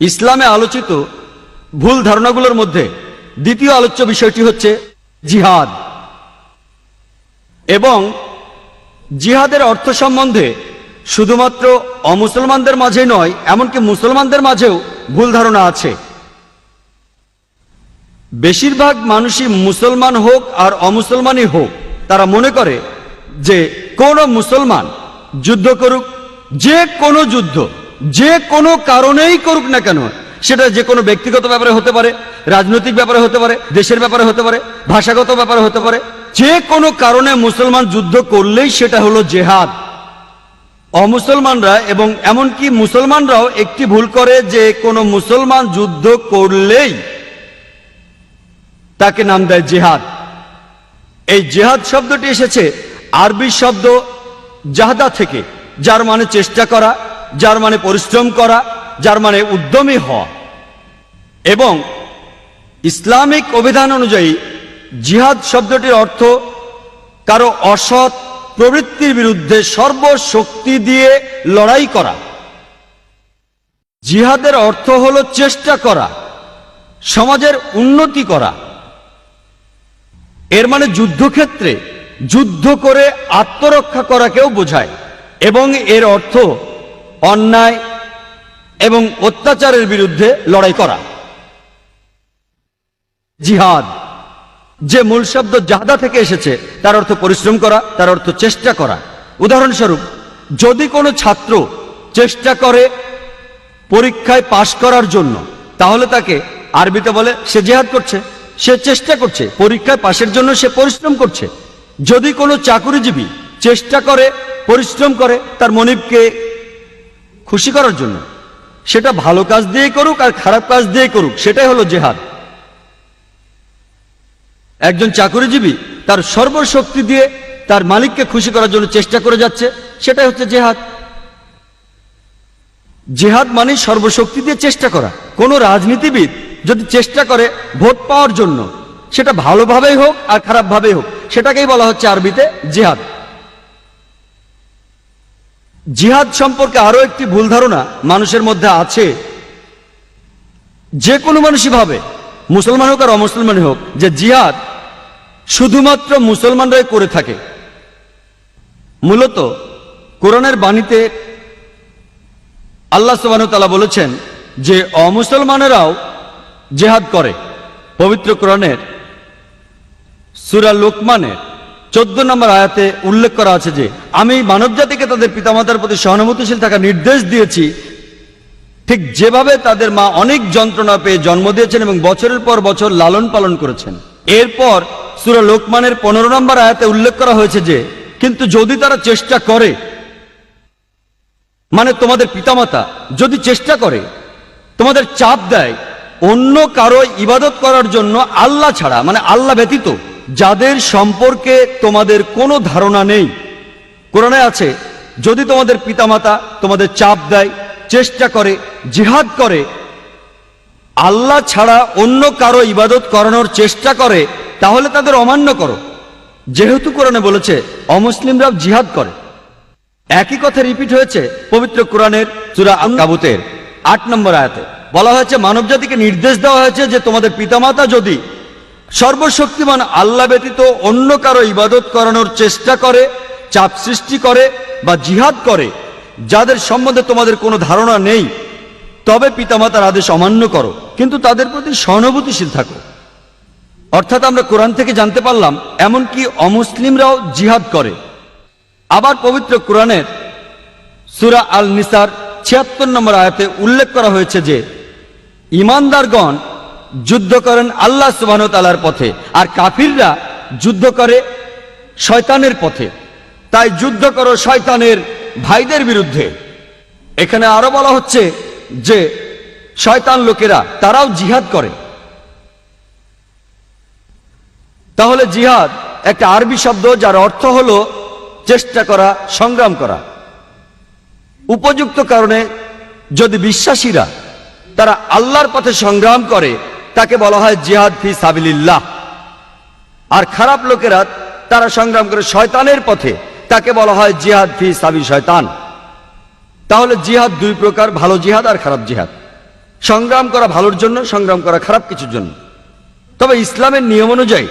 ইসলামে আলোচিত ভুল ধারণাগুলোর মধ্যে দ্বিতীয় আলোচ্য বিষয়টি হচ্ছে জিহাদ। এবং জিহাদের অর্থ সম্বন্ধে শুধুমাত্র অমুসলমানদের মাঝে নয়, এমনকি মুসলমানদের মাঝেও ভুল ধারণা আছে। বেশিরভাগ মানুষই মুসলমান হোক আর অমুসলমানই হোক, তারা মনে করে যে কোন মুসলমান যুদ্ধ করুক, যে কোনো যুদ্ধ যে কোনো কারণেই করুক না কেন, সেটা যে কোনো ব্যক্তিগত ব্যাপারে হতে পারে, রাজনৈতিক ব্যাপারে হতে পারে, দেশের ব্যাপারে হতে পারে, ভাষাগত ব্যাপারে হতে পারে, যে কোনো কারণে মুসলমান যুদ্ধ করলেই সেটা হলো জেহাদ। অমুসলমানরা এবং এমনকি মুসলমানরাও একটি ভুল করে যে কোনো মুসলমান যুদ্ধ করলেই তাকে নাম দেয় জেহাদ। এই জেহাদ শব্দটি এসেছে আরবি শব্দ জাহাদা থেকে, যার মানে চেষ্টা করা যার মানে পরিশ্রম করা, যার মানে উদ্যমী হওয়া। এবং ইসলামিক অভিধান অনুযায়ী জিহাদ শব্দটির অর্থ কারও অসৎ প্রবৃত্তির বিরুদ্ধে সর্বশক্তি দিয়ে লড়াই করা। জিহাদের অর্থ হলো চেষ্টা করা, সমাজের উন্নতি করা। এর মানে যুদ্ধক্ষেত্রে যুদ্ধ করে আত্মরক্ষা করাকেও বোঝায়। এবং এর অর্থ অন্যায় এবং অত্যাচারের বিরুদ্ধে লড়াই করা। জিহাদ, যে মূল শব্দ জাহাদা থেকে এসেছে, তার অর্থ পরিশ্রম করা, তার অর্থ চেষ্টা করা। উদাহরণস্বরূপ, যদি কোনো ছাত্র চেষ্টা করে পরীক্ষায় পাশ করার জন্য, তাহলে তাকে আরবিতে বলে, সে জেহাদ করছে, সে চেষ্টা করছে, পরীক্ষায় পাশের জন্য সে পরিশ্রম করছে। যদি কোনো চাকুরিজীবী চেষ্টা করে, পরিশ্রম করে, তার মনিবকে খুশি করার জন্য। সেটা ভালো কাজ দিয়ে করুক আর খারাপ কাজ দিয়ে করুক, সেটাই হলো জেহাদ। একজন চাকুরিজীবী তার সর্বশক্তি দিয়ে তার মালিককে খুশি করার জন্য চেষ্টা করে যাচ্ছে, সেটাই হচ্ছে জেহাদ। জেহাদ মানে সর্বশক্তি দিয়ে চেষ্টা করা। কোন রাজনীতিবিদ যদি চেষ্টা করে ভোট পাওয়ার জন্য, সেটা ভালোভাবেই হোক আর খারাপভাবেই হোক, সেটাকেই বলা হচ্ছে আরবিতে জিহাদ। জিহাদ সম্পর্কে আরও একটি ভুল ধারণা মানুষের মধ্যে আছে। যে কোনো মানুষই ভাবে, মুসলমান হোক আর অমুসলমান হোক, যে জিহাদ শুধুমাত্র মুসলমানরাই করে থাকে। মূলত কোরআনের বাণীতে আল্লাহ সুবাহতাল্লাহ বলেছেন যে অমুসলমানেরাও জেহাদ করে। পবিত্র কোরআনের, সুরা লোকমানের চোদ্দ নম্বর আয়াতে উল্লেখ করা আছে যে, আমি মানবজাতিকে তাদের পিতামাতার প্রতি সহানুভূতিশীল থাকা নির্দেশ দিয়েছি। ঠিক যেভাবে তাদের মা অনেক যন্ত্রণা পেয়ে জন্ম দিয়েছেন এবং বছরের পর বছর লালন পালন করেছেন। এরপর সুরা লোকমানের পনেরো নম্বর আয়াতে উল্লেখ করা হয়েছে যে, কিন্তু যদি তারা চেষ্টা করে মানে তোমাদের পিতামাতা যদি চেষ্টা করে, তোমাদের চাপ দেয়, অন্য কারও ইবাদত করার জন্য আল্লাহ ছাড়া মানে আল্লাহ ব্যতীত যাদের সম্পর্কে তোমাদের কোনো ধারণা নেই। কোরআনে আছে, যদি তোমাদের পিতামাতা তোমাদের চাপ দেয়, চেষ্টা করে, জিহাদ করে, আল্লাহ ছাড়া অন্য কারও ইবাদত করানোর চেষ্টা করে, তাহলে তাদের অমান্য করো। যেহেতু কোরআনে বলেছে অমুসলিমরাও জিহাদ করে। একই কথা রিপিট হয়েছে পবিত্র কোরআনের চূড়া কাবুতের আট নম্বর আয়াতে। বলা হয়েছে, মানবজাতিকে নির্দেশ দেওয়া হয়েছে যে তোমাদের পিতামাতা যদি সর্বশক্তিমান আল্লাহ ব্যতীত অন্য কারও ইবাদত করানোর চেষ্টা করে, চাপ সৃষ্টি করে বা জিহাদ করে, যাদের সম্বন্ধে তোমাদের কোনো ধারণা নেই, তবে পিতামাতার আদেশ অমান্য করো, কিন্তু তাদের প্রতি সহানুভূতিশীল থাকো। অর্থাৎ আমরা কোরআন থেকে জানতে পারলাম, এমনকি অমুসলিমরাও জিহাদ করে। আবার পবিত্র কোরআনের সুরা আল নিসার ছিয়াত্তর নম্বর আয়াতে উল্লেখ করা হয়েছে যে, ইমানদারগণ যুদ্ধ করেন আল্লাহ সুবাহ তালার পথে। আর কাফিররা যুদ্ধ করে শয়তানের পথে। তাই যুদ্ধ করো শয়তানের ভাইদের বিরুদ্ধে। এখানে আরও বলা হচ্ছে যে, শয়তান লোকেরা, তারাও জিহাদ করে। তাহলে জিহাদ একটা আরবি শব্দ যার অর্থ হল চেষ্টা করা, সংগ্রাম করা। উপযুক্ত কারণে যদি বিশ্বাসীরা তারা আল্লাহর পথে সংগ্রাম করে তাকে বলা হয় জিহাদ ফি সাবিলিল্লাহ। আর খারাপ লোকেরা তারা সংগ্রাম করে শয়তানের পথে, তাকে বলা হয় জিহাদ ফি সাবি শয়তান। তাহলে জিহাদ দুই প্রকার, ভালো জিহাদ আর খারাপ জিহাদ। সংগ্রাম করা ভালোর জন্য, সংগ্রাম করা খারাপ কিছুর জন্য। তবে ইসলামের নিয়ম অনুযায়ী,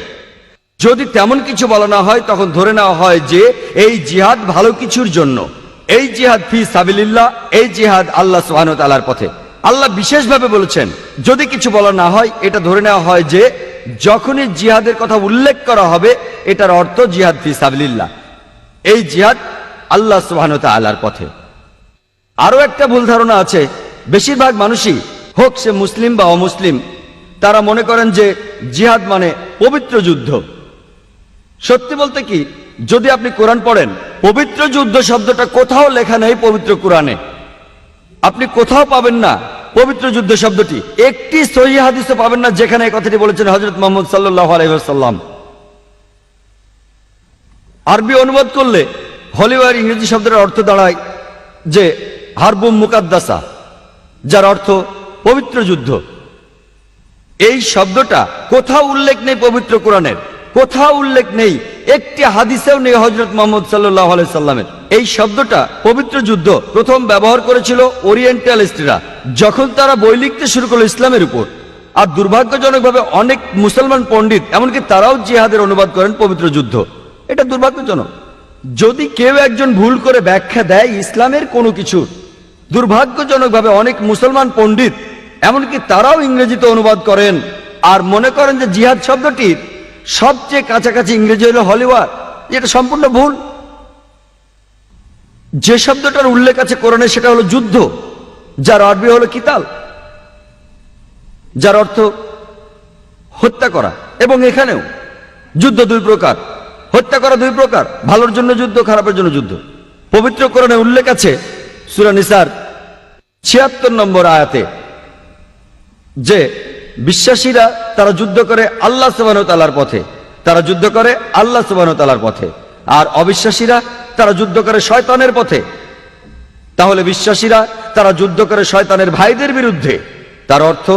যদি তেমন কিছু বলা না হয়, তখন ধরে নেওয়া হয় যে, এই জিহাদ ভালো কিছুর জন্য, এই জিহাদ ফি সাবিলিল্লাহ, এই জিহাদ আল্লাহ সুহান তালার পথে। আল্লাহ বিশেষভাবে বলেছেন, যদি কিছু বলা না হয়, এটা ধরে নেওয়া হয় যে, যখনই জিহাদের কথা উল্লেখ করা হবে, এটার অর্থ জিহাদ ফি সাবিলিল্লাহ। এই জিহাদ আল্লাহ সুহান আল্লাহর পথে। আরও একটা ভুল ধারণা আছে, বেশিরভাগ মানুষই, হোক সে মুসলিম বা অমুসলিম, তারা মনে করেন যে, জিহাদ মানে পবিত্র যুদ্ধ। সত্যি বলতে কি, যদি আপনি কোরআন পড়েন, পবিত্র যুদ্ধ শব্দটা কোথাও লেখা নেই পবিত্র কোরআনে। আপনি কোথাও পাবেন না। পবিত্র যুদ্ধ শব্দটি। একটি সহি পাবেন না যেখানে কথাটি বলেছেন হজরত মোহাম্মদ সাল্লাহ আলহাম আরবি অনুবাদ করলে হলিওয়ার ইংরেজি শব্দের অর্থ দাঁড়ায় যে হারবুম মুকাদ্দাসা, যার অর্থ পবিত্র যুদ্ধ। এই শব্দটা কোথাও উল্লেখ নেই পবিত্র কোরআনের। কোথাও উল্লেখ নেই, একটি হাদিসেও নেই হজরত মোহাম্মদ সাল্লাহ সাল্লামের। এই শব্দটা পবিত্র যুদ্ধ প্রথম ব্যবহার করেছিল ওরিয়েন্টালিস্টরা, যখন তারা বই লিখতে শুরু করল ইসলামের উপর। আর দুর্ভাগ্যজনকভাবে অনেক মুসলমান পণ্ডিত, এমনকি তারাও জিহাদের অনুবাদ করেন পবিত্র যুদ্ধ। এটা দুর্ভাগ্যজনক। যদি কেউ একজন ভুল করে ব্যাখ্যা দেয় ইসলামের কোনো কিছু, দুর্ভাগ্যজনকভাবে অনেক মুসলমান পণ্ডিত, এমনকি তারাও ইংরেজিতে অনুবাদ করেন, আর মনে করেন যে জিহাদ শব্দটির সবচেয়ে কাছাকাছি ইংরেজি হলো হলিওয়ার এটা সম্পূর্ণ ভুল। যে শব্দটার উল্লেখ আছে কোরআনে, সেটা হলো যুদ্ধ, যার আরবি হলো কিতাল, যার অর্থ হত্যা করা, এবং এখানেও যুদ্ধ দুই প্রকার, হত্যা করা দুই প্রকার, ভালোর জন্য যুদ্ধ, খারাপের জন্য যুদ্ধ। পবিত্র কোরআনে উল্লেখ আছে সুরা নিসার ছিয়াত্তর নম্বর আয়াতে, যে বিশ্বাসীরা তারা যুদ্ধ করে আল্লাহ সুবাহতালার পথে। তারা যুদ্ধ করে আল্লাহ সুবাহতালার পথে। আর অবিশ্বাসীরা তারা যুদ্ধ করে শয়তানের পথে। তাহলে বিশ্বাসীরা তারা যুদ্ধ করে শয়তানের ভাইদের বিরুদ্ধে। তার অর্থ,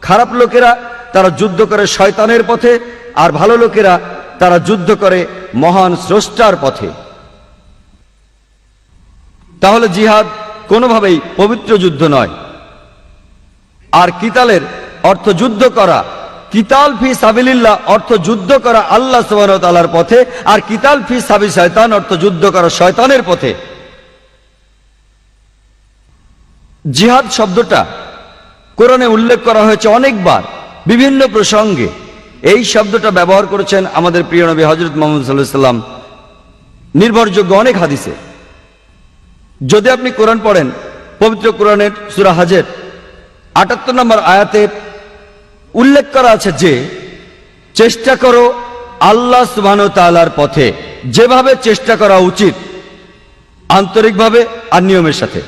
খারাপ লোকেরা তারা যুদ্ধ করে শয়তানের পথে আর ভালো লোকেরা তারা যুদ্ধ করে মহান স্রষ্টার পথে। তাহলে জিহাদ কোনোভাবেই পবিত্র যুদ্ধ নয়। আর কিতালের অর্থ যুদ্ধ করা। কিতাল ফি সাবিলিল্লাহ, অর্থ যুদ্ধ করা আল্লাহ সুবাহতালার পথে, আর কিতাল ফি সাবি শয়তান, অর্থ যুদ্ধ করা শয়তানের পথে। জিহাদ শব্দটা কোরআনে উল্লেখ করা হয়েছে অনেকবার, বিভিন্ন প্রসঙ্গে। এই শব্দটা ব্যবহার করেছেন আমাদের প্রিয় নবী হজরত মোহাম্মদ সাল্লাহ সাল্লাম নির্ভরযোগ্য অনেক হাদিসে। যদি আপনি কোরআন পড়েন, পবিত্র কোরআনের সুরা হাজের আটাত্তর নম্বর আয়াতে উল্লেখ করা আছে যে, চেষ্টা করো আল্লাহ সুবাহ তালার পথে যেভাবে চেষ্টা করা উচিত, আন্তরিকভাবে আর নিয়মের সাথে।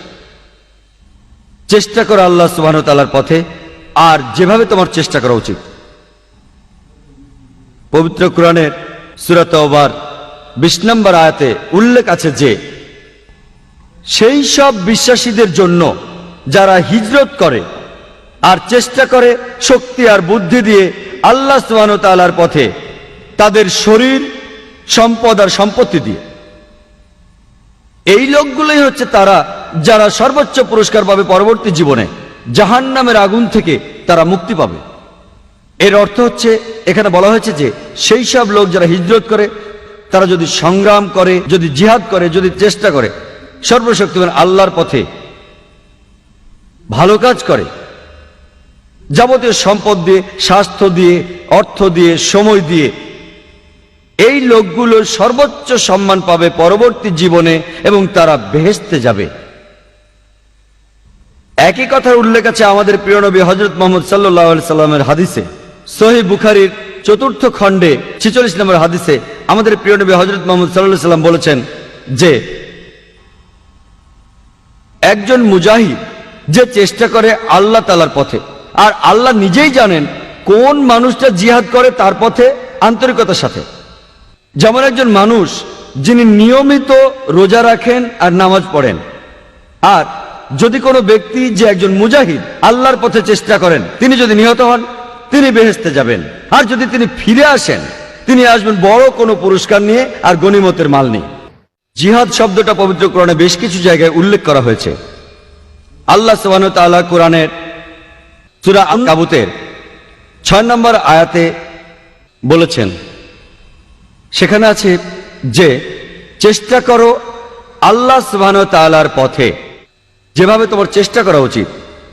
চেষ্টা করো আল্লাহ সুবাহ তালার পথে আর যেভাবে তোমার চেষ্টা করা উচিত। পবিত্র কোরআনের সুরাত ওবার বিশ নম্বর আয়াতে উল্লেখ আছে যে, সেই সব বিশ্বাসীদের জন্য যারা হিজরত করে আর চেষ্টা করে শক্তি আর বুদ্ধি দিয়ে আল্লাহ সুবাহতালার পথে তাদের শরীর, সম্পদ আর সম্পত্তি দিয়ে। এই লোকগুলোই হচ্ছে তারা, যারা সর্বোচ্চ পুরস্কার পাবে পরবর্তী জীবনে জাহান নামের আগুন থেকে তারা মুক্তি পাবে। এর অর্থ হচ্ছে, এখানে বলা হয়েছে যে, সেই সব লোক যারা হিজরত করে, তারা যদি সংগ্রাম করে, যদি জিহাদ করে, যদি চেষ্টা করে, সর্বশক্তিমান আল্লাহর পথে ভালো কাজ করে যাবতীয় সম্পদ দিয়ে, স্বাস্থ্য দিয়ে, অর্থ দিয়ে, সময় দিয়ে এই লোকগুলো সর্বোচ্চ সম্মান পাবে পরবর্তী জীবনে এবং তারা বেহেস্তে যাবে। একই কথার উল্লেখ আছে আমাদের প্রিয় নবী হজরত মোহাম্মদ সাল্লাহ সাল্লামের হাদিসে। সহি বুখারির চতুর্থ খণ্ডে ছিচল্লিশ নম্বর হাদিসে আমাদের প্রিয় নবী হজরত মোহাম্মদ সাল্লাহ সাল্লাম বলেছেন যে, একজন মুজাহিদ যে চেষ্টা করে আল্লাহ তালার পথে আর আল্লাহ নিজেই জানেন কোন মানুষটা জিহাদ করে তার পথে আন্তরিকতার সাথে। যেমন একজন মানুষ যিনি নিয়মিত রোজা রাখেন আর নামাজ পড়েন। আর যদি কোনো ব্যক্তি যে একজন মুজাহিদ, আল্লাহর পথে চেষ্টা করেন, তিনি যদি নিহত হন, তিনি বেহেস্তে যাবেন। আর যদি তিনি ফিরে আসেন, তিনি আসবেন বড় কোনো পুরস্কার নিয়ে আর গনিমতের মাল নিয়ে। জিহাদ শব্দটা পবিত্র কোরআনে বেশ কিছু জায়গায় উল্লেখ করা হয়েছে। আল্লাহ সুবাহ তাআলা কোরআনের সুরা কাবুতের ছয় নম্বর আয়াতে বলেছেন, সেখানে আছে যে, চেষ্টা করো আল্লাহ সুবাহ তালার পথে। যেভাবে তোমার চেষ্টা করা উচিত,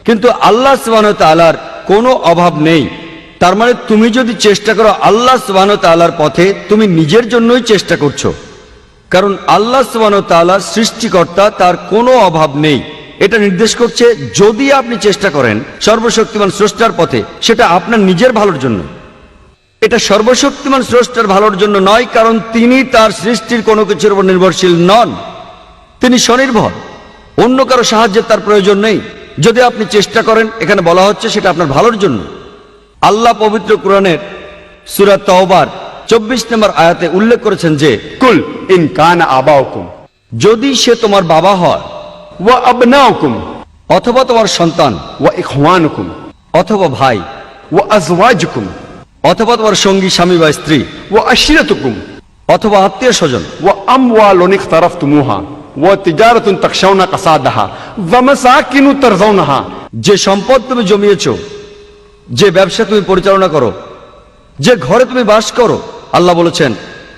কিন্তু আল্লাহ সুবাহ তালার কোনো অভাব নেই। তার মানে তুমি যদি চেষ্টা করো আল্লাহ সুবাহ তালার পথে, তুমি নিজের জন্যই চেষ্টা করছ। কারণ আল্লাহ সুবাহ তালা সৃষ্টিকর্তা, তার কোনো অভাব নেই। এটা নির্দেশ করছে যদি আপনি চেষ্টা করেন সর্বশক্তিমান স্রষ্টার পথে সেটা আপনার নিজের ভালোর জন্য। এটা সর্বশক্তিমান স্রষ্টার ভালোর জন্য নয় কারণ তিনি তার সৃষ্টির কোনো কিছুর উপর নির্ভরশীল নন। তিনি স্বনির্ভর অন্য কারও সাহায্যের তার প্রয়োজন নেই। যদি আপনি চেষ্টা করেন এখানে বলা হচ্ছে সেটা আপনার ভালোর জন্য। আল্লাহ পবিত্র কোরআনের সুরা তওবার চব্বিশ নম্বর আয়াতে উল্লেখ করেছেন যে কুল ইন কান আবাউকুম। যদি সে তোমার বাবা হয় অথবা তোমার সন্তান অথবা ভাই, ওয়া আজওয়াজুকুম, অথবা তোমার সঙ্গী, স্বামী বা স্ত্রী, ওয়া আশিরাতুকুম, অথবা আত্মীয় স্বজন, ওয়া আমওয়ালুন ও ওয়া যে সম্পদ তুমি জমিয়েছ, যে ব্যবসা তুমি পরিচালনা করো, যে ঘরে তুমি বাস করো, আল্লাহ বলেছেন,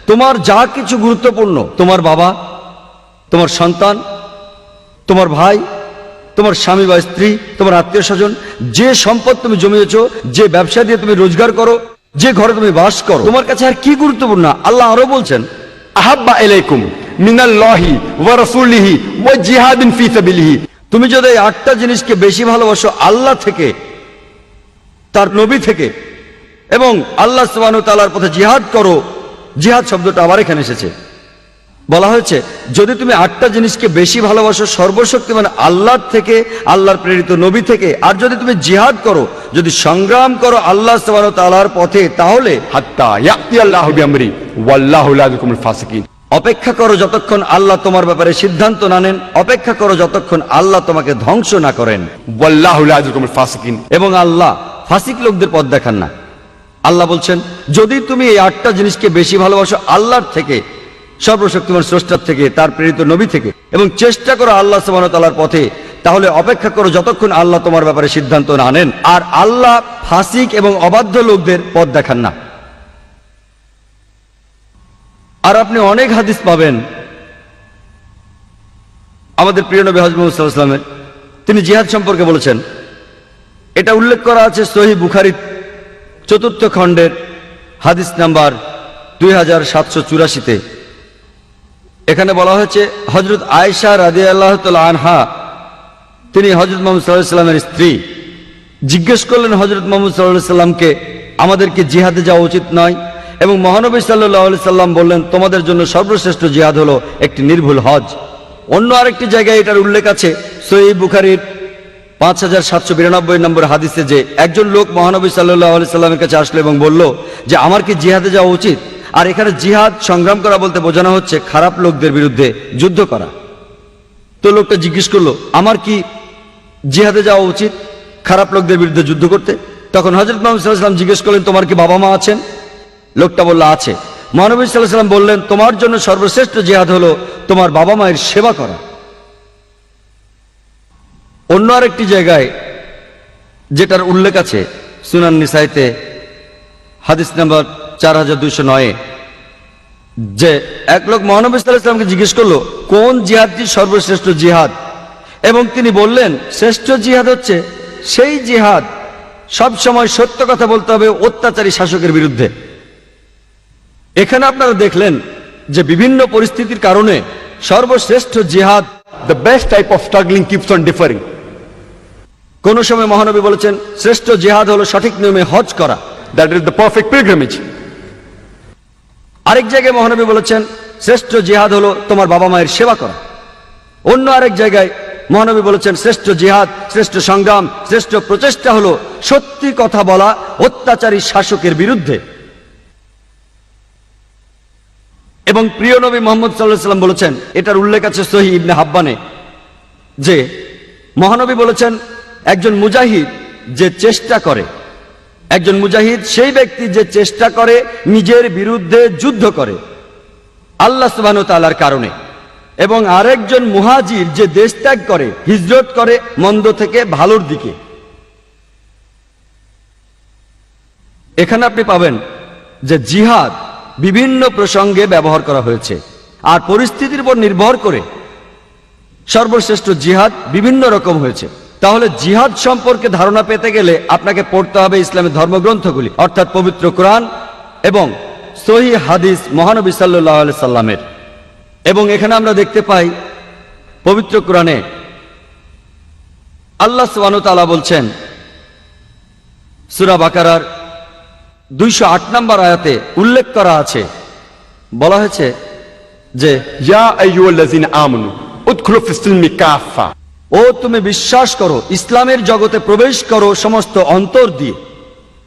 তোমার যা কিছু গুরুত্বপূর্ণ, তোমার বাবা, তোমার সন্তান তোমার ভাই, তোমার স্বামী বা স্ত্রী, তোমার আত্মীয় স্বজন, যে সম্পদ তুমি জমিয়েছ, যে ব্যবসা দিয়ে তুমি রোজগার করো, যে ঘরে তুমি বাস করো, তোমার কাছে আর কি গুরুত্বপূর্ণ? আল্লাহ আরও বলছেন, আহাব্বা এলাইকুম মিনাল্লাহি ওয়া রাসূলিহি ওয়া জিহাদিন ফি সাবিলিহি। তুমি যদি এই আটটা জিনিসকে বেশি ভালোবাসো আল্লাহ থেকে, তার নবী থেকে, এবং আল্লাহ সুবহানাহু তাআলার পথে জিহাদ করো, জিহাদ শব্দটা আবার এখানে এসেছে। বলা হয়েছে, যদি তুমি আটটা জিনিসকে বেশি ভালোবাসো সর্বশক্তি মানে আল্লাহর থেকে, আল্লাহর প্রেরিত নবী থেকে, আর যদি তুমি জিহাদ করো, যদি সংগ্রাম করো আল্লাহ তালার পথে, তাহলে অপেক্ষা করো যতক্ষণ আল্লাহ তোমার ব্যাপারে সিদ্ধান্ত না নেন, অপেক্ষা করো যতক্ষণ আল্লাহ তোমাকে ধ্বংস না করেন। এবং আল্লাহ ফাসিক লোকদের পথ দেখান না। আল্লাহ বলছেন, যদি তুমি এই আটটা জিনিসকে বেশি ভালোবাসো আল্লাহর থেকে সর্বশক্তিমান স্রষ্টার থেকে, তার প্রেরিত নবী থেকে। এবং চেষ্টা করো আল্লাহ সুবাহতালার পথে। তাহলে অপেক্ষা করো যতক্ষণ আল্লাহ তোমার ব্যাপারে সিদ্ধান্ত না নেন। আর আল্লাহ ফাসিক এবং অবাধ্য লোকদের পথ দেখান না। আর আপনি অনেক হাদিস পাবেন। আমাদের প্রিয় নবী হজরত তিনি জিহাদ সম্পর্কে বলেছেন। এটা উল্লেখ করা আছে সহি বুখারি চতুর্থ খণ্ডের হাদিস নাম্বার দুই হাজার সাতশো চুরাশিতে। এখানে বলা হয়েছে হজরত আয়েশা রাজি আল্লাহ আনহা, তিনি হজরত মোহাম্মদ সাল্লাহ সাল্লামের স্ত্রী। জিজ্ঞেস করলেন হজরত মোহাম্মদ সাল্লাহ সাল্লামকে, আমাদেরকে জিহাদে যাওয়া উচিত নয়? এবং মহানবী সাল্লাহ সাল্লাম বললেন, তোমাদের জন্য সর্বশ্রেষ্ঠ জিহাদ হলো একটি নির্ভুল হজ। অন্য আরেকটি জায়গায় এটার উল্লেখ আছে সই বুখারির পাঁচ হাজার সাতশো বিরানব্বই নম্বর হাদিসে যে একজন লোক মহানবী সাল্লাহ সাল্লামের কাছে আসলো এবং বলল যে আমার কি জিহাদে যাওয়া উচিত? আর এখানে জিহাদ সংগ্রাম করা বলতে বোঝানো হচ্ছে খারাপ লোকদের বিরুদ্ধে যুদ্ধ করা। তো লোকটা জিজ্ঞেস করল, আমার কি জিহাদে যাওয়া উচিত খারাপ লোকদের বিরুদ্ধে যুদ্ধ করতে? তখন হজরত মোহাম্মদ জিজ্ঞেস করলেন, তোমার কি বাবা মা আছেন? লোকটা বলল, আছে। মহানবী সাল্লাহ সাল্লাম বললেন, তোমার জন্য সর্বশ্রেষ্ঠ জিহাদ হলো তোমার বাবা মায়ের সেবা করা। অন্য আরেকটি জায়গায় যেটার উল্লেখ আছে সুনান নিসাইতে, হাদিস নাম্বার চার হাজার দুইশো নয়ে যে এক লোক মহানবী সাল্লাহ ইসলামকে জিজ্ঞেস করল, কোন জিহাদটি সর্বশ্রেষ্ঠ জিহাদ এবং তিনি বললেন, শ্রেষ্ঠ জিহাদ হচ্ছে সেই জিহাদ সব সময় সত্য কথা বলতে হবে অত্যাচারী শাসকের বিরুদ্ধে এখানে আপনারা দেখলেন যে বিভিন্ন পরিস্থিতির কারণে সর্বশ্রেষ্ঠ জিহাদ the best type of struggling keeps on differing. কোন সময় মহানবী বলেছেন, শ্রেষ্ঠ জিহাদ হলো সঠিক নিয়মে হজ করা that is the perfect pilgrimage. আরেক জায়গায় মহানবী বলেছেন, শ্রেষ্ঠ জিহাদ হলো তোমার বাবা মায়ের সেবা করা। অন্য আরেক জায়গায় মহানবী বলেছেন, শ্রেষ্ঠ জিহাদ, শ্রেষ্ঠ সংগ্রাম, শ্রেষ্ঠ প্রচেষ্টা হলো সত্যি কথা বলা, অত্যাচারী শাসকের বিরুদ্ধে। এবং প্রিয় নবী মোহাম্মদ সাল্লাহ সাল্লাম বলেছেন, এটার উল্লেখ আছে সহি ইবনে হাব্বানে, যে মহানবী বলেছেন, একজন মুজাহিদ যে চেষ্টা করে একজন মুজাহিদ সেই ব্যক্তি যে চেষ্টা করে নিজের বিরুদ্ধে যুদ্ধ করে আল্লাহ সুবাহ তালার কারণে। এবং আরেকজন মুহাজির যে দেশ ত্যাগ করে, হিজরত করে মন্দ থেকে ভালোর দিকে। এখানে আপনি পাবেন যে জিহাদ বিভিন্ন প্রসঙ্গে ব্যবহার করা হয়েছে। আর পরিস্থিতির উপর নির্ভর করে সর্বশ্রেষ্ঠ জিহাদ বিভিন্ন রকম হয়েছে। তাহলে জিহাদ সম্পর্কে ধারণা পেতে গেলে আপনাকে পড়তে হবে ইসলামের ধর্মগ্রন্থগুলি, অর্থাৎ পবিত্র কোরআন এবং সহি হাদিস মহানবী সাল্লাহ সাল্লামের। এবং এখানে আমরা দেখতে পাই, পবিত্র কোরআনে আল্লাহ সোয়ানুতালা বলছেন, সুরা বাকারার দুইশো আট নম্বর আয়াতে উল্লেখ করা আছে, বলা হয়েছে যে, ইয়া আইয়ুল্লাযিনা আমানু, উদখুলু কাফা ও তুমি বিশ্বাস করো, ইসলামের জগতে প্রবেশ করো সমস্ত অন্তর দিয়ে।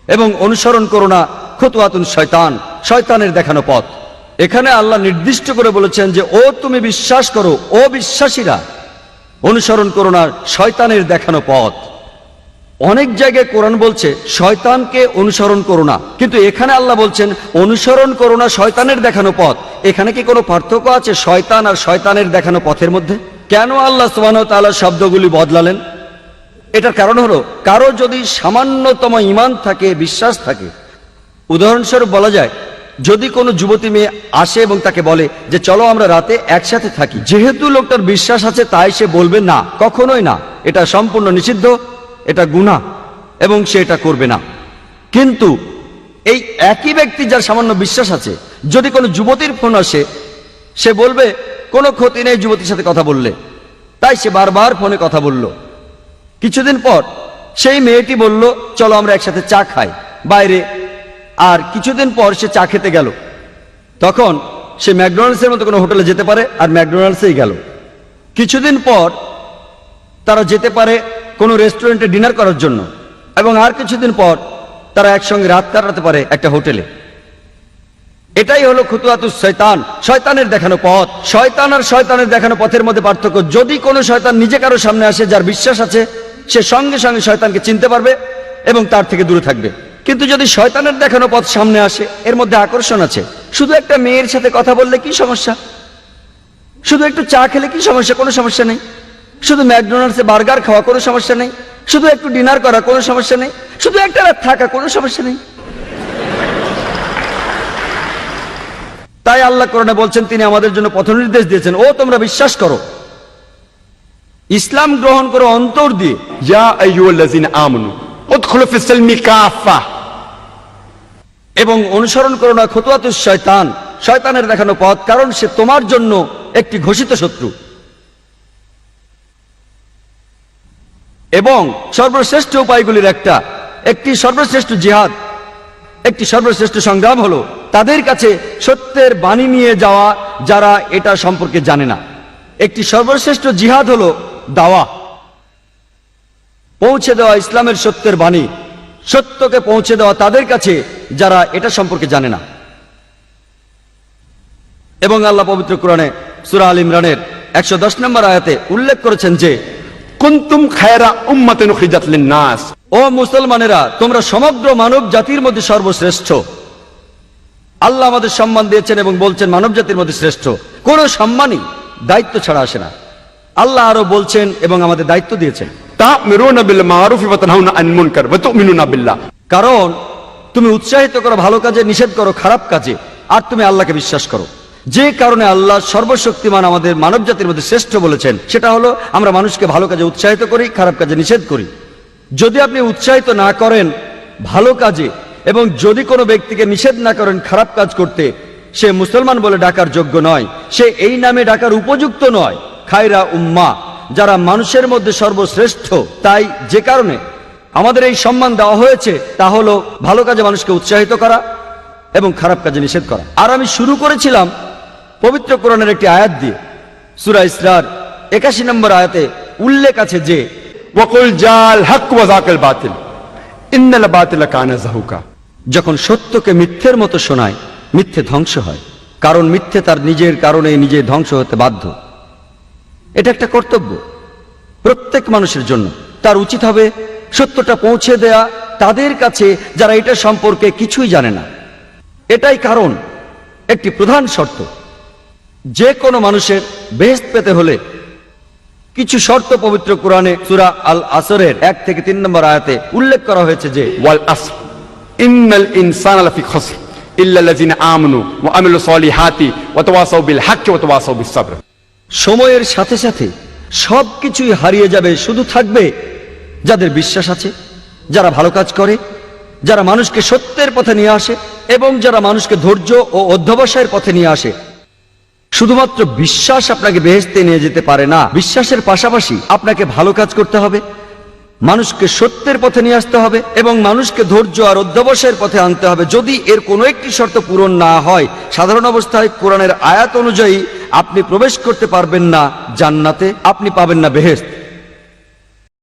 এবং অনুসরণ করো না খুতুয়াতুন শয়তান, শয়তানের দেখানো পথ। এখানে আল্লাহ নির্দিষ্ট করে বলেছেন যে, ও তুমি বিশ্বাস করো ও বিশ্বাসীরা অনুসরণ করো না, শয়তানের দেখানো পথ। অনেক জায়গায় কোরআন বলছে, শয়তানকে অনুসরণ করো না। কিন্তু এখানে আল্লাহ বলছেন, অনুসরণ করো না, শয়তানের দেখানো পথ। এখানে কি কোনো পার্থক্য আছে, শয়তান আর শয়তানের দেখানো পথের মধ্যে? কেন আল্লাহ সুবহানাহু ওয়া তাআলা শব্দগুলি বদলালেন? এটার কারণ হলো, কারও যদি সামান্যতম ইমান থাকে, বিশ্বাস থাকে, উদাহরণস্বরূপ বলা যায়, যদি কোনো যুবতী মেয়ে আসে এবং তাকে বলে যে, চলো আমরা রাতে একসাথে থাকি। যেহেতু লোকটার বিশ্বাস আছে, তাই সে বলবে, না, কখনোই না। এটা সম্পূর্ণ নিষিদ্ধ, এটা গুণা এবং সে এটা করবে না। কিন্তু এই একই ব্যক্তি যার সামান্য বিশ্বাস আছে, যদি কোনো যুবতীর ফোন আসে, সে বলবে কোনো ক্ষতি নেই যুবতীর সাথে কথা বললে। তাই সে বারবার ফোনে কথা বলল। কিছুদিন পর সেই মেয়েটি বলল, চলো আমরা একসাথে চা খাই। বাইরে। আর কিছুদিন পর সে চা খেতে গেল। তখন সে ম্যাকডোনাল্ডসের মতো কোনো হোটেলে যেতে পারে আর ম্যাকডোনাল্ডসেই গেল। কিছুদিন পর তারা যেতে পারে কোনো রেস্টুরেন্টে ডিনার করার জন্য এবং আর কিছুদিন পর তারা একসঙ্গে রাত কাটাতে পারে একটা হোটেলে। এটাই হলো খুতুয়াতুস শয়তান। শয়তানের দেখানো পথ। শয়তান আর শয়তানের দেখানো পথের মধ্যে পার্থক্য, যদি কোনো শয়তান নিজে কারও সামনে আসে যার বিশ্বাস আছে, সে সঙ্গে সঙ্গে শয়তানকে চিনতে পারবে এবং তার থেকে দূরে থাকবে। কিন্তু যদি শয়তানের দেখানো পথ সামনে আসে, এর মধ্যে আকর্ষণ আছে। শুধু একটা মেয়ের সাথে কথা বললে কি সমস্যা? শুধু একটু চা খেলে কি সমস্যা? কোনো সমস্যা নেই। শুধু ম্যাকডোনাল্ডসে বার্গার খাওয়া কোনো সমস্যা নেই। শুধু একটু ডিনার করা কোনো সমস্যা নেই। শুধু একটা রাত থাকা কোনো সমস্যা নেই। তাই আল্লাহ করণে বলছেন, তিনি আমাদের জন্য পথ নির্দেশ দিয়েছেন। ও, তোমরা বিশ্বাস করো। ইসলাম গ্রহণ করো অন্তর দিয়ে এবং অনুসরণ করো না খতুয়াত শয়তান। শয়তানের দেখানো পথ, কারণ সে তোমার জন্য একটি ঘোষিত শত্রু। এবং সর্বশ্রেষ্ঠ উপায়গুলির একটা, একটি সর্বশ্রেষ্ঠ জিহাদ একটি সর্বশ্রেষ্ঠ সংগ্রাম হলো তাদের কাছে সত্যের বাণী নিয়ে যাওয়া যারা এটা সম্পর্কে জানে না। একটি সর্বশ্রেষ্ঠ জিহাদ হলো দাওয়া। পৌঁছে দেওয়া ইসলামের সত্যের বাণী। সত্যকে পৌঁছে দেওয়া তাদের কাছে যারা এটা সম্পর্কে জানে না। এবং আল্লাহ পবিত্র কোরআনে সুরা আল ইমরানের একশো দশ নম্বর আয়াতে উল্লেখ করেছেন যে কুন্তুম খায়রা উম্মাতেন খিজাতলিন নাস ও মুসলমানেরা তোমরা সমগ্র মানব জাতির মধ্যে সর্বশ্রেষ্ঠ। আল্লাহ আমাদের সম্মান দিয়েছেন এবং বলছেন মানব জাতির মধ্যে শ্রেষ্ঠ। কোনো সম্মানই দায়িত্ব ছাড়া আসে না। আল্লাহ আরও বলছেন এবং আমাদের দায়িত্ব দিয়েছেন। কারণ তুমি উৎসাহিত করো ভালো কাজে নিষেধ করো খারাপ কাজে আর তুমি আল্লাহকে বিশ্বাস করো। যে কারণে আল্লাহ সর্বশক্তিমান আমাদের মানব জাতির মধ্যে শ্রেষ্ঠ বলেছেন, সেটা হলো আমরা মানুষকে ভালো কাজে উৎসাহিত করি, খারাপ কাজে নিষেধ করি। যদি আপনি উৎসাহিত না করেন ভালো কাজে এবং যদি কোনো ব্যক্তিকে নিষেধ না করেন খারাপ কাজ করতে, সে মুসলমান বলে ডাকার যোগ্য নয়, সে এই নামে ডাকার উপযুক্ত নয়। খায়রা উম্মা, যারা মানুষের মধ্যে সর্বশ্রেষ্ঠ, তাই যে কারণে আমাদের এই সম্মান দেওয়া হয়েছে, তা হলো ভালো কাজে মানুষকে উৎসাহিত করা এবং খারাপ কাজে নিষেধ করা। আর আমি শুরু করেছিলাম পবিত্র কোরআনের একটি আয়াত দিয়ে সুরা ইসলার একাশি নম্বর আয়াতে উল্লেখ আছে যে বকুল জাল হক ওয়াজাকেল বাতিল ইন্দাল বাতিল কানা জাহুকা যখন সত্যকে মিথ্যের মতো শোনায়, মিথ্যে ধ্বংস হয়। কারণ মিথ্যে তার নিজের কারণে নিজে ধ্বংস হতে বাধ্য। এটা একটা কর্তব্য প্রত্যেক মানুষের জন্য। তার উচিত হবে সত্যটা পৌঁছে দেয়া তাদের কাছে যারা এটা সম্পর্কে কিছুই জানে না। এটাই কারণ, একটি প্রধান শর্ত। যে কোনো মানুষের বেহেস্ত পেতে হলে কিছু শর্ত পবিত্র কোরআনে সুরা আল আসরের এক থেকে তিন নম্বর আয়াতে উল্লেখ করা হয়েছে যে ওয়াল আস ইন্নাল ইনসান আলাফি খসর ইল্লাল্লাযিনা আমানু ওয়া আমিলু সলিহাতি ওয়া তাওয়াসাউ বিল হাক্কি ওয়া তাওয়াসাউ বিস সাবর। সময়ের সাথে সাথে সব কিছুই হারিয়ে যাবে শুধু থাকবে যাদের বিশ্বাস আছে যারা ভালো কাজ করে যারা মানুষকে সত্যের পথে নিয়ে আসে এবং যারা মানুষকে ধৈর্য ও অধ্যবসায়ের পথে নিয়ে আসে। শুধুমাত্র বিশ্বাস আপনাকে বেহেস্তে নিয়ে যেতে পারে না। বিশ্বাসের পাশাপাশি আপনাকে ভালো কাজ করতে হবে, মানুষকে সত্যের পথে নিয়ে আসতে হবে এবং মানুষকে ধৈর্য আর অধ্যবসায়ের পথে আনতে হবে। যদি এর কোনো একটি শর্ত পূরণ না হয়, সাধারণ অবস্থায় কোরআনের আয়াত অনুযায়ী আপনি প্রবেশ করতে পারবেন না জান্নাতে, আপনি পাবেন না বেহেস্ত।